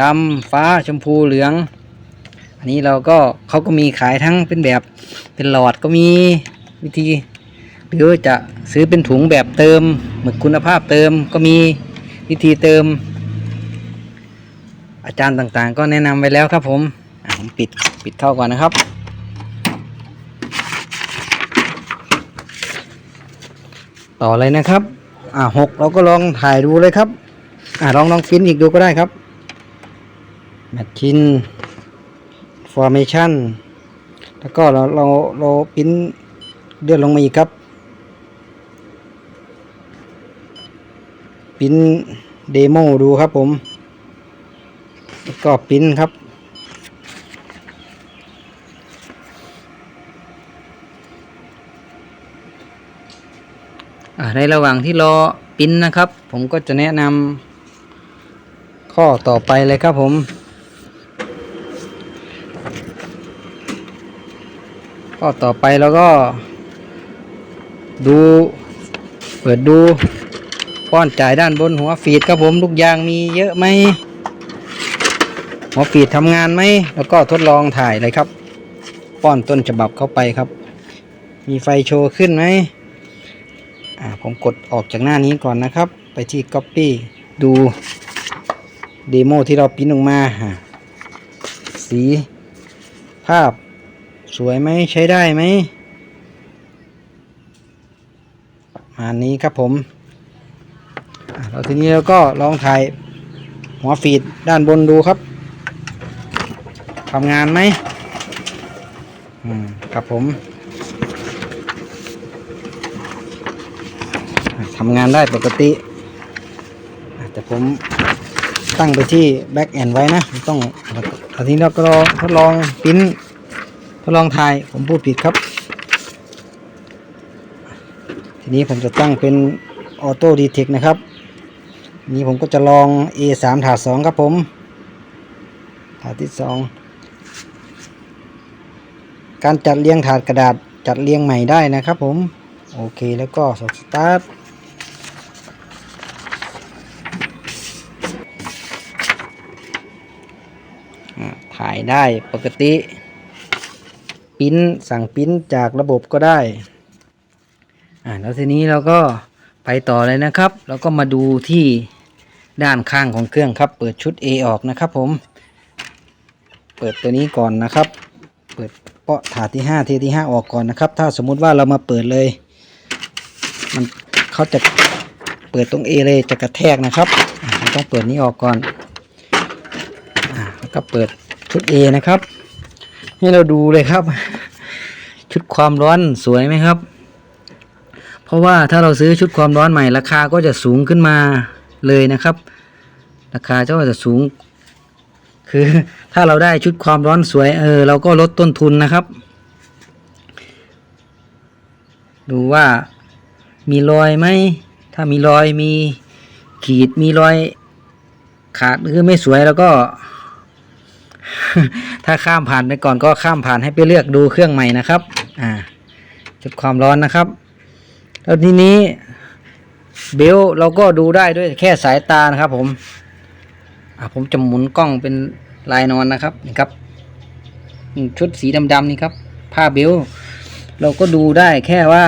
ดำฟ้าชมพูเหลือง อันนี้เราก็เขาก็มีขายทั้งเป็นแบบเป็นหลอดก็มีวิธีหรือจะซื้อเป็นถุงแบบเติมหมึกคุณภาพเติมก็มีวิธีเติม อาจารย์ต่างๆ ก็แนะนำไว้แล้วครับผมผมปิดปิดเข้าก่อนนะครับ ต่อเลยนะครับ อ่าหกเราก็ลองถ่ายดูเลยครับ อ่าลองลองฟินอีกดูก็ได้ครับ แมทชินฟอร์เมชันแล้วก็เราเราเราปิ้นเลื่อนลงมาอีกครับปิ้นเดโมดูครับผมแล้วก็ปิ้นครับในระหว่างที่รอปิ้นนะครับ ผมก็จะแนะนำข้อต่อไปเลยครับผม ข้อต่อไปแล้วก็ ดู เปิดดูป้อนจ่ายด้านบนหัวฟีดครับผมลูกยางมีเยอะไหมหัวฟีดทำงานไหมแล้วก็ทดลองถ่ายเลยครับ ป้อนต้นฉบับเข้าไปครับ มีไฟโชว์ขึ้นไหมอ่าผมกดออกจากหน้านี้ก่อนนะครับ ไปที่ Copy ดูเดโมที่เราพิมพ์ออกมาอ่าสีภาพ สวยไหมใช้ได้ไหมประมาณนี้ครับผมอ่าแล้วทีนี้เราก็ลองถ่ายหัวฟีดด้านบนดูครับทำงานไหมอืมครับผมทำงานได้ปกติ แต่ผมตั้งไปที่ back end ไว้นะ ต้องทีนี้เราก็ทดลองปริ้น ดลองถ่ายผมพูดผิดครับ ทีนี้ผมจะตั้งเป็น auto detect นะครับ นี้ผมก็จะลอง A 3ถาด2ครับผม ถาดที่ 2 การจัดเรียงถาดกระดาษจัดเรียงใหม่ได้นะครับผม โอเคแล้วก็สตาร์ทถ่ายได้ปกติ ปิ้นสั่งปริ้นจากระบบก็ได้อ่าแล้วทีนี้เราก็ไปต่อเลยนะครับ แล้วก็มาดูที่ด้านข้างของเครื่องครับ เปิดชุด A ออกนะครับผม เปิดตัวนี้ก่อนนะครับ เปิดเปาะถาดที่5เทที่ 5 ออกก่อนนะครับ ถ้าสมมุติว่าเรามาเปิดเลย มันเขาจะเปิดตรง A เลยจะกระแทกนะครับต้องเปิดนี้ออกก่อนอแล้วก็เปิดชุด A นะครับ ให้เราดูเลยครับ ชุดความร้อนสวยไหมครับ เพราะว่าถ้าเราซื้อชุดความร้อนใหม่ราคาก็จะสูงขึ้นมาเลยนะครับ ราคาก็จะสูง คือถ้าเราได้ชุดความร้อนสวยเออเราก็ลดต้นทุนนะครับ ดูว่ามีรอยไหมถ้ามีรอยมีขีดมีรอยขาดหรือไม่สวยแล้วก็ ถ้าข้ามผ่านไปก่อนก็ข้ามผ่านให้ไปเลือกดูเครื่องใหม่นะครับ อ่า จุดความร้อนนะครับ แล้วทีนี้เบลเราก็ดูได้ด้วยแค่สายตานะครับ ผม อ่าผมจะหมุนกล้องเป็นลายนอนนะครับนี่ครับชุดสีดำๆนี่ครับ ผ้าเบลเราก็ดูได้แค่ว่า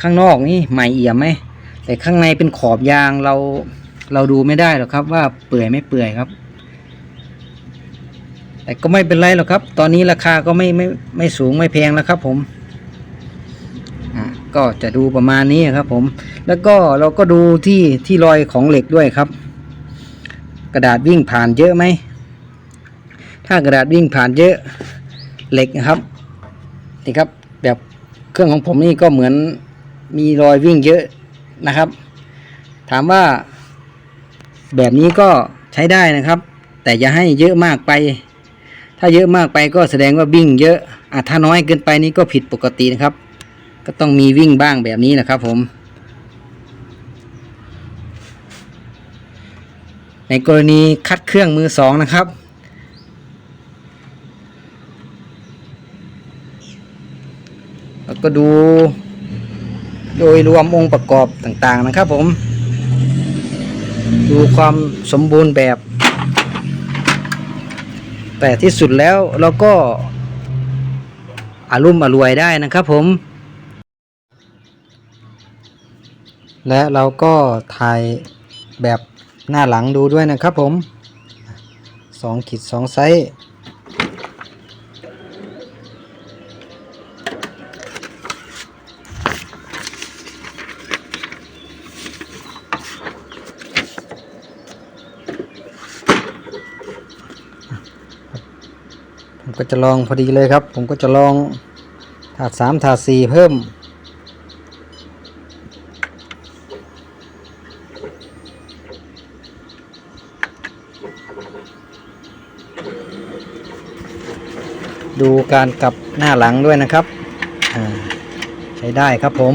ข้างนอกนี่ใหม่เอี่ยมไหมแต่ข้างในเป็นขอบยางเราเราดูไม่ได้หรอกครับ ว่าเปื่อยไม่เปื่อยครับ แต่ก็ไม่เป็นไรหรอกครับ ตอนนี้ราคาก็ไม่ไม่ไม่สูงไม่แพงแล้วครับ ผมอ่าก็จะดูประมาณนี้ครับ ผม แล้วก็เราก็ดูที่ที่รอยของเหล็กด้วยครับ กระดาษวิ่งผ่านเยอะไหม ถ้ากระดาษวิ่งผ่านเยอะเหล็กนะครับนี่ครับ แบบเครื่องของผมนี่ก็เหมือนมีรอยวิ่งเยอะนะครับ ถามว่าแบบนี้ก็ใช้ได้นะครับ แต่อย่าให้เยอะมากไป ถ้าเยอะมากไปก็แสดงว่าวิ่งเยอะอะถ้าน้อยเกินไปนี่ก็ผิดปกตินะครับ ก็ต้องมีวิ่งบ้างแบบนี้นะครับผม ในกรณีคัดเครื่องมือสองนะครับ แล้วก็ดูโดยรวมองค์ประกอบต่างๆนะครับผม ดูความสมบูรณ์แบบ แต่ที่สุดแล้วเราก็อารุ่มอรวยได้นะครับผม และเราก็ถ่ายแบบหน้าหลังดูด้วยนะครับผมสองขีดสองไซส์ จะลองพอดีเลยครับ ผมก็จะลองถาดสามถาดสี่เพิ่ม ดูการกลับหน้าหลังด้วยนะครับ ใช้ได้ครับผม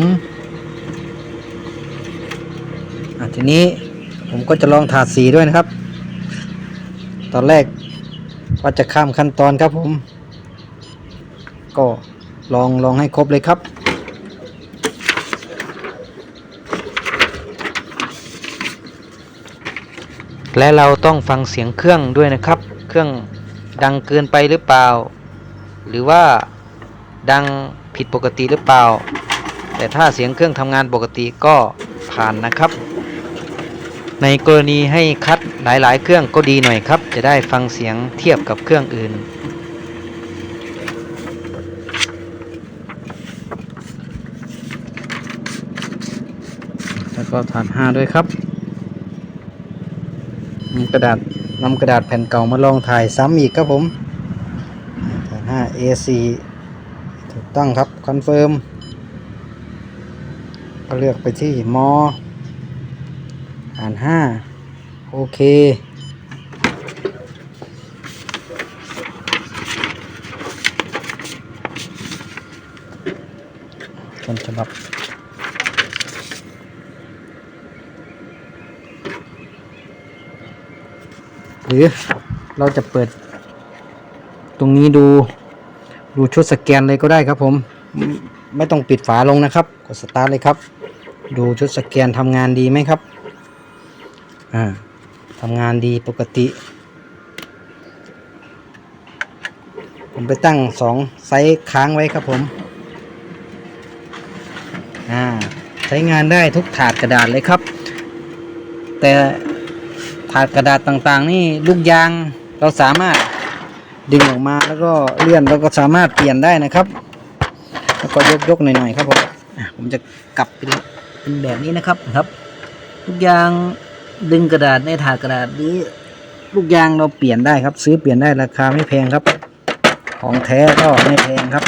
ทีนี้ผมก็จะลองถาดสีด้วยนะครับ ตอนแรก ว่าจะข้ามขั้นตอนครับผม ก็ลองลองให้ครบเลยครับและเราต้องฟังเสียงเครื่องด้วยนะครับ เครื่องดังเกินไปหรือเปล่า หรือว่าดังผิดปกติหรือเปล่า แต่ถ้าเสียงเครื่องทำงานปกติก็ผ่านนะครับ ในกรณีให้คัด หลายๆ เครื่องก็ดีหน่อยครับ จะได้ฟังเสียงเทียบกับเครื่องอื่น แล้วก็ฐานห้าด้วยครับนำกระดาษนำกระดาษแผ่นเก่ามาลองถ่ายซ้ำอีกครับผมฐานห้า A4 ถูกต้องครับ คอนเฟิร์มก็เลือกไปที่มอฐานห้า โอเค ต้นฉบับหรือเราจะเปิด ตรงนี้ดูดูชุดสแกนเลยก็ได้ครับผมไม่ไม่ต้องปิดฝาลงนะครับ กดสตาร์ทเลยครับ ดูชุดสแกนทำงานดีไหมครับ อ่า ทำงานดีปกติ ผมไปตั้งสองไซส์ค้างไว้ครับผม อ่า ใช้งานได้ทุกถาดกระดาษเลยครับ แต่ถาดกระดาษต่างๆ นี่ลูกยางเราสามารถดึงออกมาแล้วก็เลื่อนแล้วก็สามารถเปลี่ยนได้นะครับ แล้วก็ยกยกๆหน่อยๆครับผมผมจะกลับเป็นแบบนี้นะครับครับลูกยาง ดึงกระดาษในถาดกระดาษหรือลูกยางเราเปลี่ยนได้ครับ ซื้อเปลี่ยนได้ราคาไม่แพงครับ ของแท้ก็ไม่แพงครับ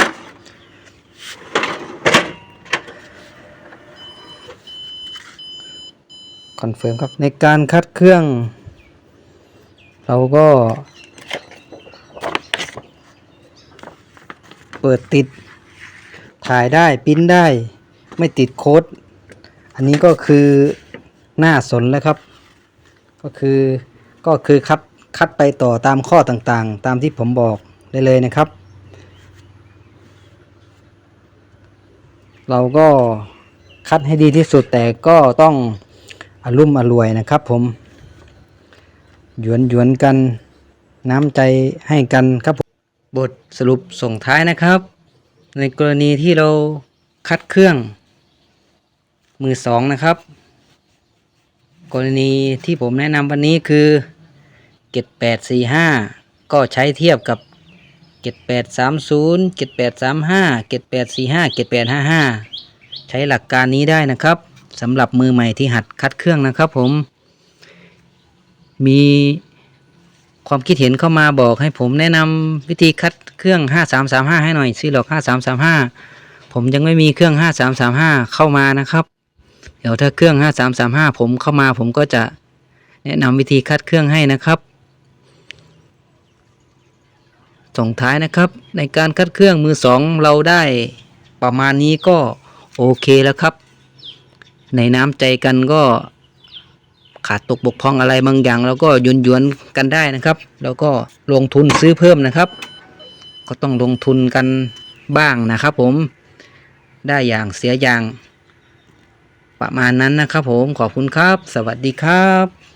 คอนเฟิร์มครับในการคัดเครื่อง เราก็ เปิดติดถ่ายได้ปิ้นได้ไม่ติดโค้ด อันนี้ก็คือหน้าสนแล้วครับ ก็คือก็คือคัดคัดไปต่อตามข้อต่างๆ ตามที่ผมบอกได้เลยนะครับ เราก็คัดให้ดีที่สุดแต่ก็ต้องอารมุ่มอรวยนะครับผม หยวนหยวนกันน้ำใจให้กันครับผมบทสรุปส่งท้ายนะครับ ในกรณีที่เราคัดเครื่องมือสองนะครับ กรณีที่ผมแนะนำวันนี้คือเกตแปดสี่ห้าก็ใช้เทียบกับเกตแปดสามศูนย์เกตแปดสามห้าเกตแปดสี่ห้าเกตแปดห้าห้าใช้หลักการนี้ได้นะครับสำหรับมือใหม่ที่หัดคัดเครื่องนะครับผม มีความคิดเห็นเข้ามาบอกให้ผมแนะนำวิธีคัดเครื่อง 5335 ให้หน่อยซีหลอก 5335 ผมยังไม่มีเครื่อง 5335 เข้ามานะครับ ดี๋ยวถ้าเครื่อง 5335 ผมเข้ามาผมก็จะแนะนำวิธีคัดเครื่องให้นะครับ ส่งท้ายนะครับ ในการคัดเครื่องมือสองเราได้ประมาณนี้ก็โอเคแล้วครับ ในน้ำใจกันก็ขาดตกบกพร่องอะไรบางอย่างแล้วก็ยวนยวนกันได้นะครับ แล้วก็ลงทุนซื้อเพิ่มนะครับ ก็ต้องลงทุนกันบ้างนะครับผมได้อย่างเสียอย่าง ประมาณนั้นนะครับผมขอบคุณครับ สวัสดีครับ